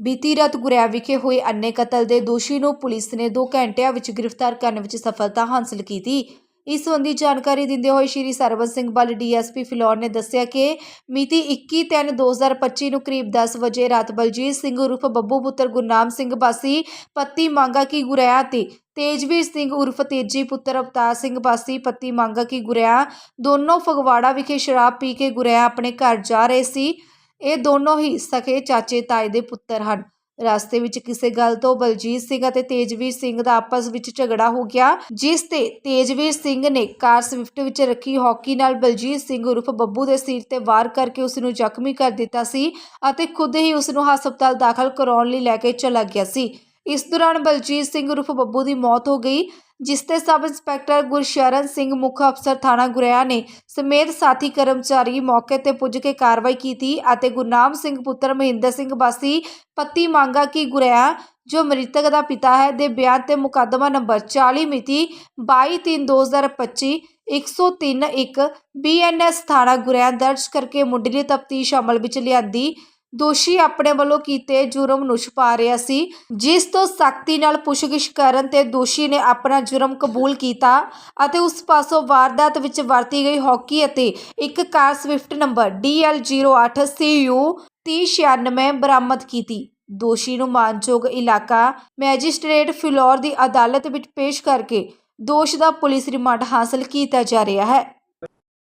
ਬੀਤੀ ਰਾਤ ਗੁਰਿਆ ਵਿਖੇ ਹੋਏ ਅੰਨੇ ਕਤਲ ਦੇ ਦੋਸ਼ੀ ਨੂੰ ਪੁਲਿਸ ਨੇ 2 ਘੰਟਿਆਂ ਵਿੱਚ ਗ੍ਰਿਫਤਾਰ ਕਰਨ ਵਿੱਚ ਸਫਲਤਾ ਹਾਸਲ ਕੀਤੀ। ਇਸ ਸੰਬੰਧੀ ਜਾਣਕਾਰੀ ਦਿੰਦੇ ਹੋਏ ਸ਼੍ਰੀ ਸਰਵਨ ਸਿੰਘ ਬਲ ਡੀਐਸਪੀ ਫਿਲੌਰ ਨੇ ਦੱਸਿਆ ਕਿ ਮਿਤੀ 21/3/2025 ਨੂੰ ਕਰੀਬ 10 ਵਜੇ ਰਾਤ ਬਲਜੀਤ ਸਿੰਘ ਉਰਫ ਬੱਬੂ ਪੁੱਤਰ ਗੁਰਨਾਮ ਸਿੰਘ ਬਾਸੀ ਪੱਤੀ ਮੰਗਾ ਕੀ ਗੁਰੇਆ ਤੇ ਤੇਜਵੀਰ ਸਿੰਘ ਉਰਫ ਤੇਜੀ ਪੁੱਤਰ ਅਵਤਾਰ ਸਿੰਘ ਬਾਸੀ ਪੱਤੀ ਮੰਗਾ ਕੀ ਗੁਰੇਆ ਦੋਨੋਂ ਫਗਵਾੜਾ ਵਿਖੇ ਸ਼ਰਾਬ ਪੀ ਕੇ ਗੁਰੇਆ ਆਪਣੇ ਘਰ ਜਾ ਰਹੇ ਸੀ। ਇਹ ਦੋਨੋਂ ਹੀ ਸਕੇ ਚਾਚੇ ਤਾਏ ਦੇ ਪੁੱਤਰ ਹਨ। ਰਸਤੇ ਵਿੱਚ ਕਿਸੇ ਗੱਲ ਤੋਂ ਬਲਜੀਤ ਸਿੰਘ ਅਤੇ ਤੇਜਵੀਰ ਸਿੰਘ ਦਾ ਆਪਸ ਵਿੱਚ ਝਗੜਾ ਹੋ ਗਿਆ, ਜਿਸ ਤੇ ਤੇਜਵੀਰ ਸਿੰਘ ਨੇ ਕਾਰ ਸਵਿਫਟ ਵਿੱਚ ਰੱਖੀ, ਹਾਕੀ ਨਾਲ ਬਲਜੀਤ ਸਿੰਘ ਉਰਫ ਬੱਬੂ ਦੇ ਸਿਰ ਤੇ ਵਾਰ ਕਰਕੇ ਉਸ ਨੂੰ ਜ਼ਖਮੀ ਕਰ ਦਿੱਤਾ ਸੀ ਅਤੇ ਖੁਦ ਹੀ ਉਸ ਨੂੰ ਹਸਪਤਾਲ ਦਾਖਲ ਕਰਾਉਣ ਲਈ ਲੈ ਕੇ ਚਲਾ ਗਿਆ ਸੀ। ਇਸ ਦੌਰਾਨ ਬਲਜੀਤ ਸਿੰਘ ਉਰਫ ਬੱਬੂ ਦੀ ਮੌਤ ਹੋ ਗਈ ਜਿਸ ਤੇ ਸਬ ਇੰਸਪੈਕਟਰ ਗੁਰਸ਼ਰਨ ਸਿੰਘ, ਮੁੱਖ ਅਫਸਰ ਥਾਣਾ ਗੁਰੇਆ ਨੇ ਸਮੇਤ ਸਾਥੀ ਕਰਮਚਾਰੀ ਮੌਕੇ ਤੇ ਪੁੱਜ ਕੇ ਕਾਰਵਾਈ ਕੀਤੀ ਅਤੇ ਗੁਰਨਾਮ ਸਿੰਘ ਪੁੱਤਰ ਮਹਿੰਦਰ ਸਿੰਘ ਬਾਸੀ ਪੱਤੀ ਮੰਗਾ ਕਿ ਗੁਰੇਆ, ਜੋ ਮ੍ਰਿਤਕ ਦਾ ਪਿਤਾ ਹੈ, ਦੇ ਬਿਆਨ ਤੇ ਮੁਕੱਦਮਾ ਨੰਬਰ 40 ਮਿਤੀ 22/3/2025 103 1 ਬੀਐਨਐਸ ਥਾਣਾ ਗੁਰੇਆ ਦਰਜ ਕਰਕੇ ਮੁੱਢਲੀ ਤਫਤੀਸ਼ ਅਮਲ ਵਿੱਚ ਲਿਆਂਦੀ ਦੋਸ਼ੀ ਆਪਣੇ ਵੱਲੋਂ ਕੀਤੇ ਜੁਰਮ ਨੂੰ ਛੁਪਾ ਰਿਹਾ ਸੀ, ਜਿਸ ਤੋਂ ਸਖਤੀ ਨਾਲ ਪੁੱਛਗਿੱਛ ਕਰਨ ਤੇ ਦੋਸ਼ੀ ਨੇ ਆਪਣਾ ਜੁਰਮ ਕਬੂਲ ਕੀਤਾ ਅਤੇ ਉਸ ਪਾਸੋਂ ਵਾਰਦਾਤ ਵਿੱਚ ਵਰਤੀ ਗਈ ਹੌਕੀ ਅਤੇ ਇੱਕ ਕਾਰ ਸਵਿਫਟ ਨੰਬਰ DL08CU 3096 ਬਰਾਮਦ ਕੀਤੀ। ਦੋਸ਼ੀ ਨੂੰ ਮਾਨਯੋਗ ਇਲਾਕਾ ਮੈਜਿਸਟ੍ਰੇਟ ਫਿਲੌਰ ਦੀ ਅਦਾਲਤ ਵਿੱਚ ਪੇਸ਼ ਕਰਕੇ ਦੋਸ਼ ਦਾ ਪੁਲਿਸ ਰਿਮਾਂਡ ਹਾਸਲ ਕੀਤਾ ਜਾ ਰਿਹਾ ਹੈ।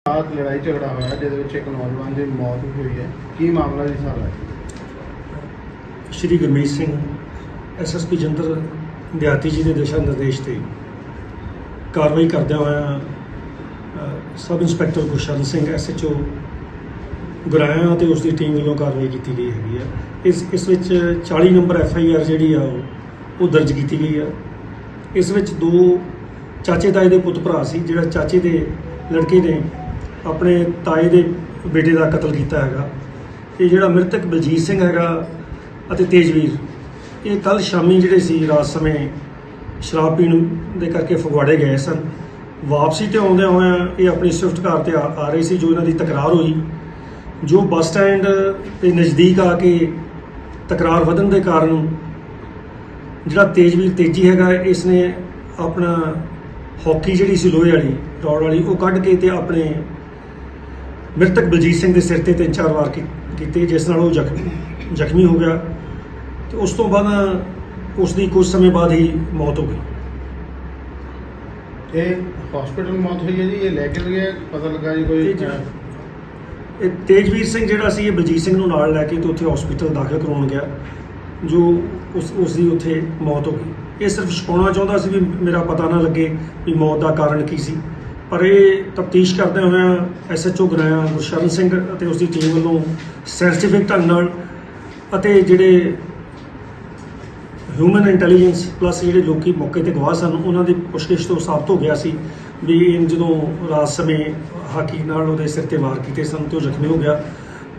ਰਾਤ ਲੜਾਈ ਝਗੜਾ ਹੋਇਆ, ਜਿਹਦੇ ਵਿੱਚ ਇੱਕ ਨੌਜਵਾਨ ਦੀ ਮੌਤ ਵੀ ਹੋਈ ਹੈ। ਕੀ ਮਾਮਲਾ ਜੀ ਸਾਰਾ? ਸ਼੍ਰੀ ਗੁਰਮੀਤ ਸਿੰਘ ਐਸਐਸਪੀ ਜੰਦਰ ਦਿਹਾਤੀ ਜੀ ਦੇ ਦਿਸ਼ਾ ਨਿਰਦੇਸ਼ ਤੇ ਕਾਰਵਾਈ ਕਰਦਿਆਂ ਹੋਇਆਂ sub inspector Gursharan Singh SHO Goraya ਤੇ ਉਸ ਦੀ ਟੀਮ ਵੱਲੋਂ ਕਾਰਵਾਈ ਕੀਤੀ ਗਈ ਹੈਗੀ ਆ। ਇਸ ਇਸ ਵਿੱਚ 40 ਨੰਬਰ ਐਫਆਈਆਰ ਜਿਹੜੀ ਆ ਉਹ ਦਰਜ ਕੀਤੀ ਗਈ ਆ। ਇਸ ਵਿੱਚ ਦੋ ਚਾਚੇ ਤਾਏ ਦੇ ਪੁੱਤ ਭਰਾ ਸੀ, ਜਿਹੜਾ ਚਾਚੇ ਦੇ ਲੜਕੇ ਨੇ ਆਪਣੇ ਤਾਏ ਦੇ ਬੇਟੇ ਦਾ ਕਤਲ ਕੀਤਾ ਹੈਗਾ। ਇਹ ਜਿਹੜਾ ਮ੍ਰਿਤਕ ਬਲਜੀਤ ਸਿੰਘ ਹੈਗਾ ਅਤੇ ਤੇਜਵੀਰ, ਇਹ ਕੱਲ ਸ਼ਾਮੀ ਜਿਹੜੇ ਸੀ ਰਾਤ ਸਮੇਂ ਸ਼ਰਾਬ ਪੀਣ ਦੇ ਕਰਕੇ ਫਗਵਾੜੇ ਗਏ ਸਨ। ਵਾਪਸੀ ਤੇ ਆਉਂਦਿਆਂ ਹੋਇਆਂ ਇਹ ਆਪਣੀ ਸਵਿਫਟ ਕਾਰ ਤੇ ਆ ਆ ਰਹੇ ਸੀ ਜੋ ਇਹਨਾਂ ਦੀ ਤਕਰਾਰ ਹੋਈ। ਜੋ ਬੱਸ ਸਟੈਂਡ ਦੇ ਨਜ਼ਦੀਕ ਆ ਕੇ ਤਕਰਾਰ ਵਧਣ ਦੇ ਕਾਰਨ ਜਿਹੜਾ ਤੇਜਵੀਰ ਤੇਜੀ ਹੈਗਾ ਇਸ ਨੇ ਆਪਣਾ ਹੌਕੀ ਜਿਹੜੀ ਸੀ ਲੋਹੇ ਵਾਲੀ, ਰੌੜ ਵਾਲੀ, ਉਹ ਕੱਢ ਕੇ ਤੇ ਆਪਣੇ ਮ੍ਰਿਤਕ ਬਲਜੀਤ ਸਿੰਘ ਦੇ ਸਿਰ ਤੇ ਤਿੰਨ ਚਾਰ ਵਾਰ ਕੀਤੇ ਜਿਸ ਨਾਲ ਉਹ ਜ਼ਖਮੀ ਜ਼ਖਮੀ ਹੋ ਗਿਆ ਤੇ ਉਸ ਤੋਂ ਬਾਅਦ ਉਸ ਦੀ ਕੁਝ ਸਮੇਂ ਬਾਅਦ ਹੀ ਮੌਤ ਹੋ ਗਈ। ਇਹ ਹਸਪੀਟਲ ਮੌਤ ਹੋਈ ਹੈ ਜੀ ਇਹ ਲੈ ਕੇ ਗਏ ਪਤਾ ਲੱਗਾ ਜੀ ਕੋਈ ਇਹ ਤੇਜਵੀਰ ਸਿੰਘ ਜਿਹੜਾ ਸੀ ਇਹ ਬਲਜੀਤ ਸਿੰਘ ਨੂੰ ਨਾਲ ਲੈ ਕੇ ਤੇ ਉੱਥੇ ਹਸਪੀਟਲ ਦਾਖਲ ਕਰਵਾਉਣ ਗਿਆ ਜੋ ਉਸ ਉਸ ਦੀ ਉੱਥੇ ਮੌਤ ਹੋ ਗਈ। ਇਹ ਸਿਰਫ ਛਪਾਉਣਾ ਚਾਹੁੰਦਾ ਸੀ ਵੀ ਮੇਰਾ ਪਤਾ ਨਾ ਲੱਗੇ ਵੀ ਮੌਤ ਦਾ ਕਾਰਨ ਕੀ ਸੀ। ਪਰ ਇਹ ਤਫਤੀਸ਼ ਕਰਦੇ ਹੋਇਆਂ ਐਸਐਚਓ ਗਰਾਇਆ ਗੁਰਸ਼ਰਨ ਸਿੰਘ ਅਤੇ ਉਸ ਦੀ ਟੀਮ ਵੱਲੋਂ ਸੈਂਸਿਟਿਵ ਢੰਗ ਨਾਲ ਅਤੇ ਜਿਹੜੇ ਹਿਊਮਨ ਇੰਟੈਲੀਜੈਂਸ ਪਲੱਸ ਜਿਹੜੇ ਲੋਕੀ ਮੌਕੇ ਤੇ ਗਵਾਹ ਸਨ ਉਹਨਾਂ ਦੀ ਪੁੱਛਗਿੱਛ ਤੋਂ ਸਾਬਤ ਹੋ ਗਿਆ ਸੀ ਵੀ ਇਹ ਜਦੋਂ ਰਾਤ ਸਮੇਂ ਹਾਕੀ ਨਾਲ ਉਹਦੇ ਸਿਰ ਤੇ ਵਾਰ ਕੀਤੇ ਸਨ ਤੇ ਉਹ ਜ਼ਖਮੀ ਹੋ ਗਿਆ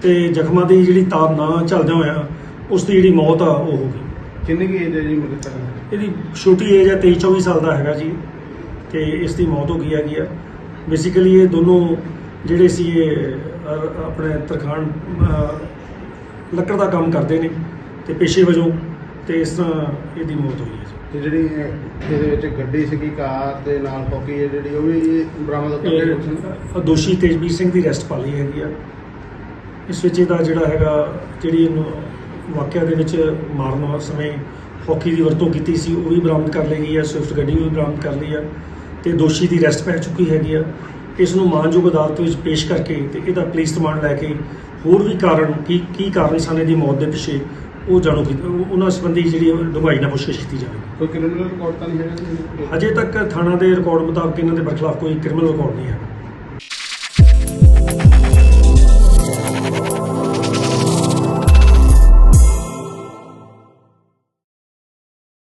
ਤੇ ਜ਼ਖਮਾਂ ਦੀ ਜਿਹੜੀ ਤਾਰ ਨਾ ਚੱਲਦਿਆਂ ਹੋਇਆਂ ਉਸ ਦੀ ਜਿਹੜੀ ਮੌਤ ਆ ਉਹ ਹੋ ਗਈ ਕਿੰਨੀ ਕੀ ਏਜ ਹੈ ਜੀ ਦੀ? ਇਹਦੀ ਛੋਟੀ ਏਜ ਹੈ 23 24 ਸਾਲ ਦਾ ਹੈਗਾ ਜੀ ਤੇ ਇਸ ਦੀ ਮੌਤ ਹੋ ਗਈ ਹੈਗੀ ਆ। ਬੇਸਿਕਲੀ ਇਹ ਦੋਨੋਂ ਜਿਹੜੇ ਸੀ ਇਹ ਆਪਣੇ ਤਰਖਾਣ ਅ, ਲੱਕੜ ਦਾ ਕੰਮ ਕਰਦੇ ਨੇ ਤੇ ਪੇਸ਼ੇ ਵਜੋਂ ਤੇ ਇਸ ਤਰ੍ਹਾਂ ਇਹਦੀ ਮੌਤ ਹੋਈ ਹੈ ਤੇ ਜਿਹੜੀ ਇਹ- ਇਹਦੇ ਵਿੱਚ ਗੱਡੀ ਸੀਗੀ ਕਾਰ ਦੇ ਨਾਲ ਹੌਕੀ ਹੈ ਜਿਹੜੀ ਉਹ ਵੀ ਬਰਾਮਦ ਕਰ ਇਹ ਲਈ ਦੋਸ਼ੀ ਤੇਜਵੀਰ ਸਿੰਘ ਦੀ ਅਰੈਸਟ ਪਾ ਲਈ ਹੈਗੀ ਆ। ਇਸ ਵਿੱਚ ਇਹਦਾ ਜਿਹੜਾ ਹੈਗਾ ਜਿਹੜੀ ਇਹਨੂੰ ਵਾਕਿਆ ਦੇ ਵਿੱਚ ਮਾਰਨ ਸਮੇਂ ਹੌਕੀ ਦੀ ਵਰਤੋਂ ਕੀਤੀ ਸੀ ਉਹ ਵੀ ਬਰਾਮਦ ਕਰ ਲਈ ਗਈ ਹੈ ਸਵਿਫਟ ਗੱਡੀ ਵੀ ਬਰਾਮਦ ਕਰ ਲਈ ਆ ਤੇ ਦੋਸ਼ੀ ਦੀ ਅਰੈਸਟ ਪੈ ਚੁੱਕੀ ਹੈਗੀ ਆ। ਇਸ ਨੂੰ ਮਾਨਯੋਗ ਅਦਾਲਤ ਵਿੱਚ ਪੇਸ਼ ਕਰਕੇ ਤੇ ਇਹਦਾ ਪੁਲਿਸ ਰਿਮਾਂਡ ਲੈ ਕੇ ਹੋਰ ਵੀ ਕਾਰਨ ਕੀ ਕੀ ਕਾਰਨ ਸਨ ਇਹਦੀ ਮੌਤ ਦੇ ਪਿੱਛੇ ਉਹ ਜਾਣੋ ਕੀ ਉਹ- ਉਹਨਾਂ ਸੰਬੰਧੀ ਜਿਹੜੀ ਡੂੰਘਾਈ ਨਾਲ ਪੁੱਛਗਿੱਛ ਕੀਤੀ ਜਾਵੇ। ਕੋਈ ਕ੍ਰਿਮੀਨਲ ਰਿਕਾਰਡ ਤਾਂ ਨਹੀਂ ਹੈਗਾ ਜੀ? ਅਜੇ ਤੱਕ ਥਾਣਾ ਦੇ ਰਿਕਾਰਡ ਮੁਤਾਬਕ ਇਹਨਾਂ ਦੇ ਬਰਖਲਾਫ ਕੋਈ ਕ੍ਰਿਮੀਨਲ ਰਿਕਾਰਡ ਨਹੀਂ ਹੈ